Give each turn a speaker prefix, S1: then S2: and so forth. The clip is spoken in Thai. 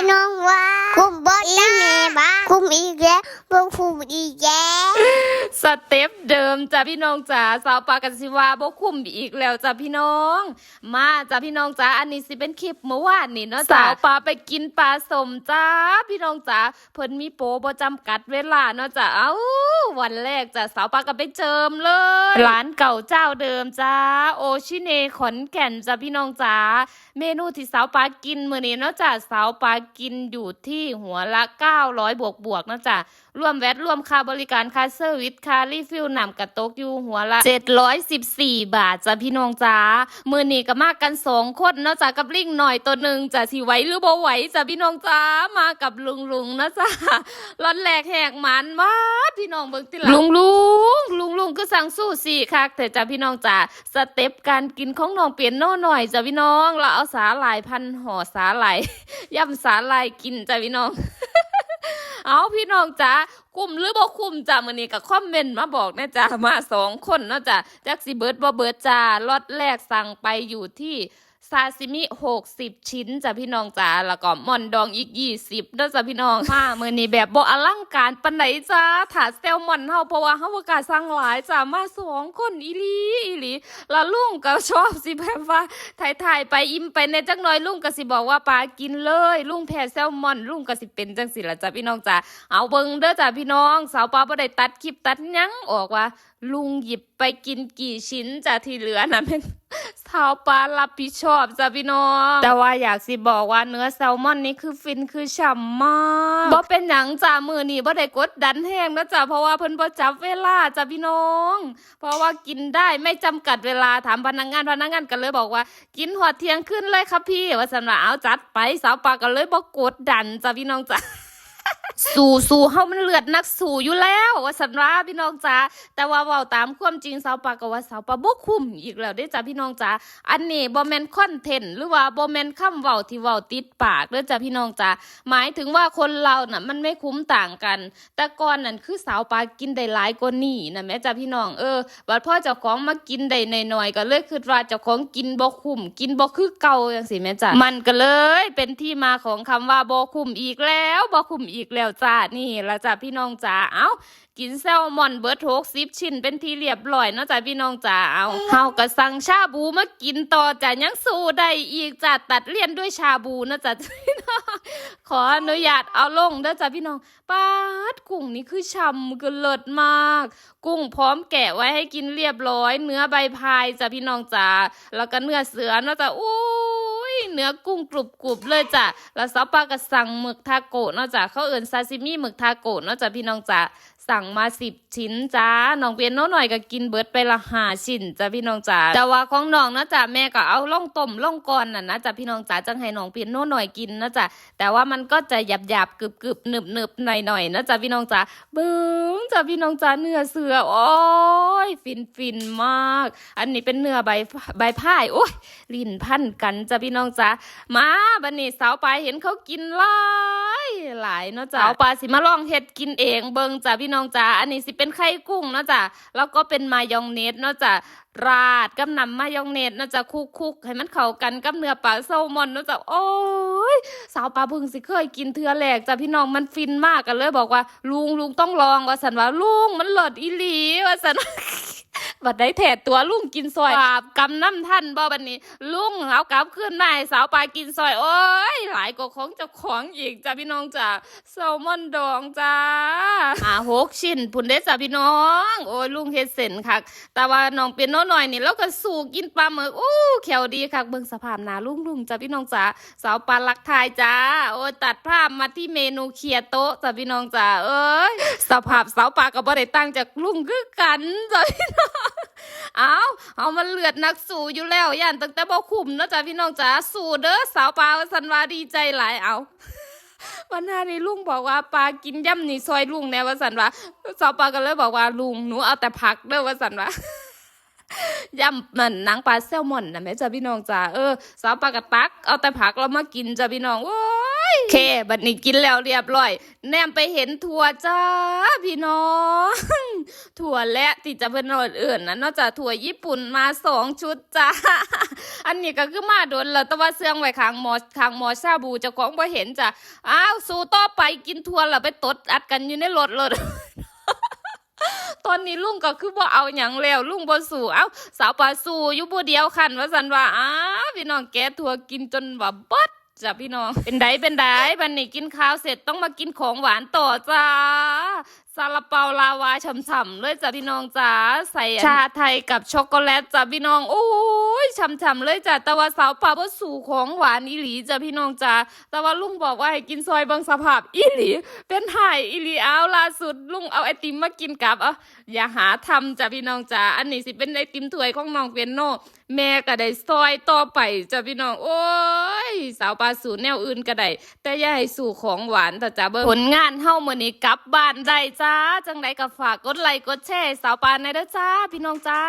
S1: พี่น้องว่าคุมบอสอีเมบ้าคุมอีกแล้วบงคุมอีกแล้ว
S2: สเต็ปเดิมจ้ะพี่น้องจ๋าสาวปากันสิว่าบ่คุ้มอีกแล้วจ้ะพี่น้อง มาจ้ะพี่น้องจ๋าอันนี้สิเป็นคลิปเมื่อวานนี่เนาะสาวปลาไปกินปลาสมจ้าพี่น้องจ๋าเพิ่นมีโปรบ่จำกัดเวลาเนาะจ้ะเอ้า วันแรกจ้ะสาวปลาก็ไปเจิมเลย ร้านเก่าเจ้าเดิมจ้าโอชิเนขอนแก่นจ้ะพี่น้องจ๋าเมนูที่สาวปลากินมื้อนี้เนาะจ้ะสาวปลากินอยู่ที่หัวละ900บวกบวกเนาะจ้ะรวมแวตรวมค่าบริการค่าเซอร์วิสค่ารีฟิลนำกระตกอยู่หัวละ 714 บาทจ้ะพี่น้องจ้ามือนี้ก็มากันสองคนเนาะจ้ะกับลิงหน่อยตัวหนึ่งจะสิไหวหรือบ่ไหวจ้ะพี่น้องจ้ามากับลุงลุงๆนะจ้ะร้อนแหลกแหกมันมาพี่น้องเบิ่งติละลุงลุงลุงลุงก็สั่งสู้สี่คักแต่จ้ะพี่น้องจ้าสเต็ปการกินของน้องเปลี่ยนโน่หน่อยจ้ะพี่น้องเราเอาสาหร่ายพันห่อสาหร่ายย่ำสาหร่ายกินจ้ะพี่น้องเอาพี่น้องจ้าคุ้มหรือบ่คุ้มจ้ามื้อนี้ก็คอมเมนต์มาบอกนะจ้ามาสองคนเนาะจ้าจักสิเบิร์ดบ่เบิร์ดจ้าล็อตแรกสั่งไปอยู่ที่ ซาซิมิ60ชิ้นจ้ะพี่น้องจ้าแล้วก็หม่อนดองอีก20เด้อจ้ะพี่น้องมามื้อนี้แบบบ่อลังการปานไหนจ้าถ้าแซลมอนเฮาเพราะว่าเฮาบ่กล้าสั่งหลายจ้ามาสองคนอีหลีอีหลีแล้วลุงก็ชอบสิแบบว่าถ่ายๆไปอิ่มไปในจักหน่อยลุงก็สิบอกว่าปลากินเลย ลุงแพ้แซลมอนลุงก็สิเป็นจังสิล่ะจ้ะพี่น้องจ้ะเอาเบิ่งเด้อจ้ะพี่น้องสาวปลาบ่ได้ตัดคลิปตัดหยังออกว่า ลุงหยิบไปกินกี่ชิ้นจ้ะที่เหลือนะเป็น สาวปลารับผิดชอบจ้ะพี่น้อง แต่ว่าอยากสิบอกว่าเนื้อแซลมอนนี่คือฟินคือฉ่ำมากบ่เป็นหยังจ้ะมือนี่บ่ได้กดดันแห้งนะจ้ะเพราะว่าเพิ่นบ่จับเวลาจ้ะพี่น้อง เพราะว่ากินได้ไม่จำกัดเวลาถามพนักงานพนักงานก็เลยบอกว่า กินหัวเที่ยงขึ้นเลยครับพี่ว่าสันว่าเอาจัดไปสาวปากก็เลยบอกกดดันจ้ะพี่น้องจ้ะ สู่สู่เฮามันเลือดนักสู่อยู่แล้วว่าสันว่าพี่น้องจ้าแต่ว่าเว้าตามความจริงสาวปากก็ว่าสาวปาบ่คุ้มอีกแล้วเด้จ้ะพี่น้องจ้าอันนี้บ่แม่นคอนเทนต์หรือว่าบ่แม่นคำเว้าที่เว้าติดปากเด้อจ้ะพี่น้องจ้าหมายถึงว่าคนเราน่ะมันไม่คุ้มต่างกัน แต่ก่อนนั่นคือสาวปลากินได้หลายกว่านี้นะแม่จ้ะพี่น้องเออบัดพ่อเจ้าของมากินได้หน่อยๆก็เลยคิดว่าเจ้าของกินบ่คุ้มกินบ่คือเก่าจังซี่แม่จ้ะมันก็เลยเป็นที่มาของคำว่าบ่คุ้มอีกแล้วบ่คุ้มอีกแล้วจ้านี่ละจ้ะพี่น้องจ้าเอ้ากินแซลมอนเบิร์ดหกสิบชิ้นเป็นที่เรียบร้อยเนาะจ้ะพี่น้องจ๋าเอาเฮาก็สั่งชาบูมากินต่อจ้ะยังสู้ได้อีกจ้ะตัดเลี่ยนด้วยชาบูนะจ๊ะพี่น้องขออนุญาตเอาลงเด้อจ้ะพี่น้องปาดกุ้งนี่คือฉ่ำคือเลิศมาก กุ้งพร้อมแกะไว้ให้กินเรียบร้อย เนื้อใบพายจ้ะพี่น้องจ๋าแล้วก็เนื้อเสือเนาะจ้ะอู้ย เนื้อกุ้งกรุบกรุบๆเลยจ้ะแล้วซอปปลาก็สั่งหมึกทาโกะเนาะจ้ะเขาเอิ่นซาซิมิหมึกทาโกะเนาะจ้ะพี่น้องจ๋าสั่งมาสิบชิ้นจ้า น้องเปียโนหน่อยก็กินเบิร์ดไปละหาชิ้นจ้าพี่น้องจ๋าแต่ว่าของน้องนะจ๊ะแม่ก็เอาล่องต้มล่องก่อนน่ะนะจ๊ะพี่น้องจ๋าจังให้น้องเปียโนหน่อยกินนะจ๊ะแต่ว่ามันก็จะหยาบหยาบๆกรึบกึบๆหนึบหนึบๆหน่อยหน่อยๆนะจ๊ะพี่น้องจ๋าเบิ้งจ้ะพี่น้องจ๋าเนื้อเสือโอ้ยฟินฟินมาก อันนี้เป็นเนื้อใบใบพายโอ้ยลิ้นพันกันจ้ะพี่น้องจ๋ามาบันนี้สาวปลาเห็นเขากินหลายหลายเนาะจ้ะสาวปลาสิมาลองเฮ็ดกินเองเบิงจ้ะพี่น้องจ้าอันนี้สิเป็นไข่กุ้งเนาะจ้ะแล้วก็เป็นมายองเนสเนาะจ้ะราดกับน้ำมายองเนสเนาะจ้ะคุกๆให้มันเข้ากันกับเนื้อปลาแซลมอนเนาะจ้ะโอ้ยสาวปลาเพิ่งสิเคยกินเทื่อแรกจ้ะพี่น้องมันฟินมากกันเลยบอกว่า ลุงลุงต้องลองว่าสันว่าลุงมันเลิศอีหลีว่าสัน บัดได้แถดตัวลุงกินซอยบาปกำน้ำท่านบ่บัดนี้ ลุงเอากลับขึ้นมาให้สาวปลากินซอย โอ้ย หลายกว่าของเจ้าของอีกจ้าพี่น้องจ้าแซลมอนดองจ้าอ่าหกชิ้นพุ่นเด้จ้าพี่น้อง โอ้ยลุงเฮ็ดเส้นคักแต่ว่าน้องเป็นโน้หน่อยนี่แล้วก็สู่กินปลาหมึกอู้แขวดีคักเบิ่งสภาพหน้าลุงลุงจ้าพี่น้องจ้าสาวปลาลักทายจ้าโอ้ยตัดภาพมาที่เมนูเคลียร์โต๊ะจ้าพี่น้องจ้าเอ้ยสภาพสาวปลาก็บ่ได้ตั้งจากลุงคือกันจ้าพี่น้อง เอาเอามันเลือดนักสู้อยู่แล้วย่านตั้งแต่บ่คุมเนาะจ้ะพี่น้องจ๋าสู้เด้อสาวปลาสันวาดีใจหลายเอาวันหน้านี้ลุงบอกว่าปลากินย่ำนี่ซอยลุงแน่ว่าสันวาสาวปลาก็เลยบอกว่าลุงหนูเอาแต่ผักเด้อว่าสันวาย่ำมันนังปลาแซลมอนนะแม่จ้ะพี่น้องจ้าเออสาวปลากระตักเอาแต่ผักเรามากินจ้ะพี่น้องโอ้ เค บัดนี้กินแล้วเรียบร้อย แนมไปเห็นถั่วจ้า พี่น้อง ถั่วและที่จะเป็นรสอื่นนะนอกจากถั่วญี่ปุ่นมาสองชุดจ้า อันนี้ก็คือมาโดนแล้วแต่ว่าเสื่องไว้ข้างหมอข้างหมอชาบูจ้าของบ่เห็นจ้ะ อ้าว สู้ต่อไปกินถั่วแล้วไปตดอัดกันอยู่ในรถรถตอนนี้ลุงก็คือบ่เอาหยังแล้วลุงบ่สู้เอ้าสาวปลาสู้อยู่ผู้เดียวคันว่าสันว่าอ้าพี่น้องแกถั่วกินจนว่าบด จ้ะพี่น้อง เป็นไดเป็นไดบันนี้กินข้าวเสร็จต้องมากินของหวานต่อจ้าซาลาเปาลาวาฉ่ำๆเลยจ้ะพี่น้องจ้าใส่ชาไทยกับช็อกโกแลตจ้ะพี่น้องโอ้ยฉ่ำๆเลยจ้ะแต่ว่าสาวปลาบ่สู่ของหวานอีหลีจ้ะพี่น้องจ้าแต่ว่าลุงบอกว่าให้กินซอยบางสภาพอีหลี เป็นไห่อีหลีเอาล่าสุดลุงเอาไอติมมากินกับเอาอย่าหาทำจ้ะพี่น้องจ้าอันนี้สิเป็นไอติมถ้วยของน้องเปียโนแม่ก็ได้ซอยต่อไปจ้ะพี่น้องโอ้ย สาวปลาสู่แนวอื่นก็ได้แต่อย่าให้สู่ของหวานแต่จ้าเบิ่งผลงานเฮามื้อนี้กลับบ้านได้จ้าจังไดก็ฝากกดไลค์กดแชร์สาวปลาในเด้อจ้า พี่น้องจ้า